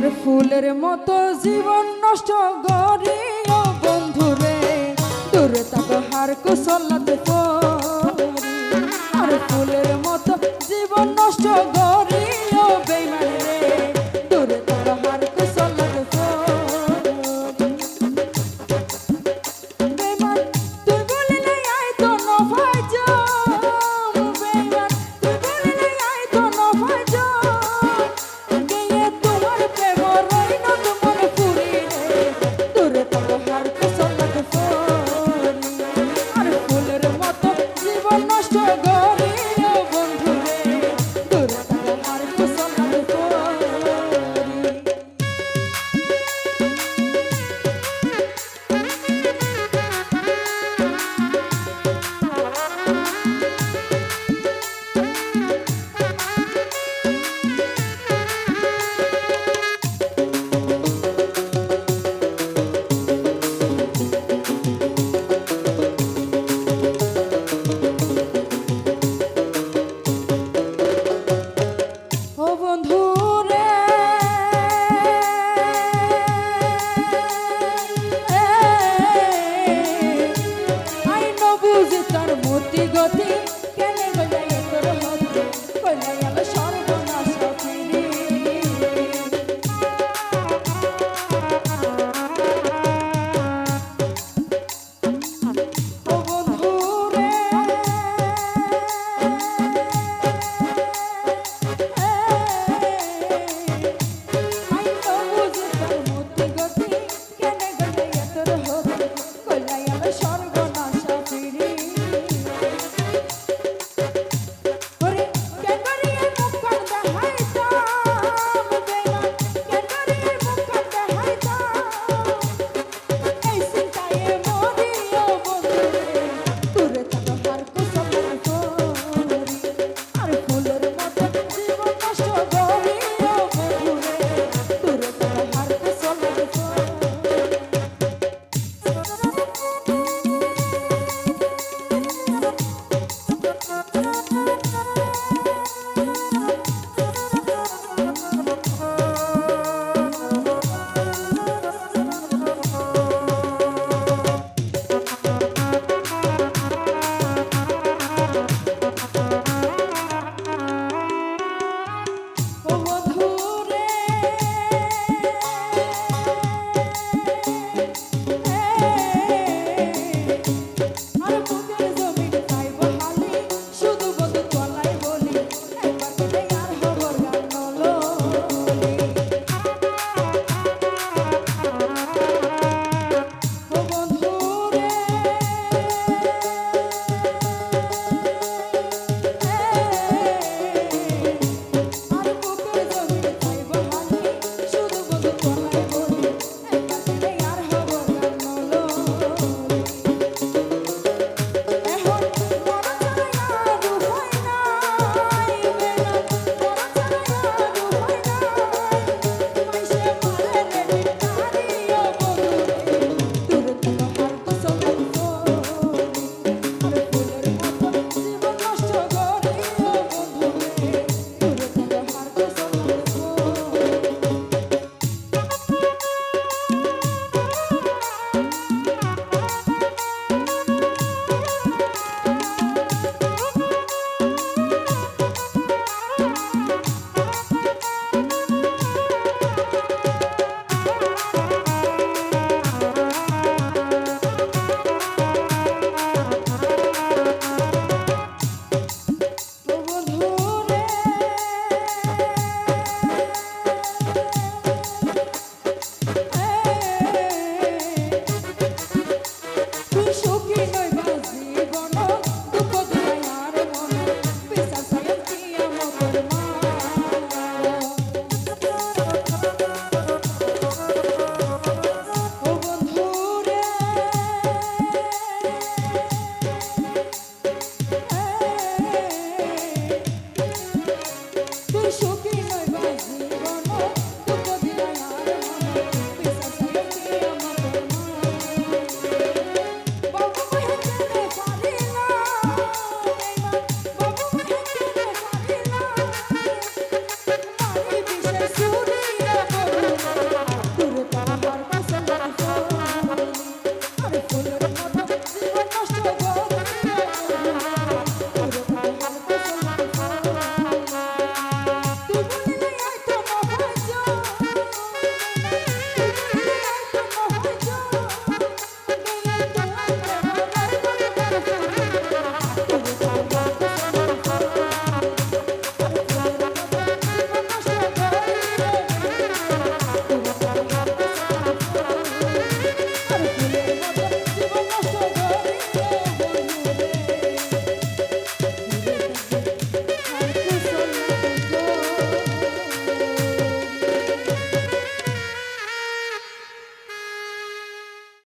আর ফুলের মতো জীবন নষ্ট করিও বন্ধুরে দূরে তাকে হার কুশলাতে আর ফুলের মতো জীবন নষ্ট করিও বেইমান রে Música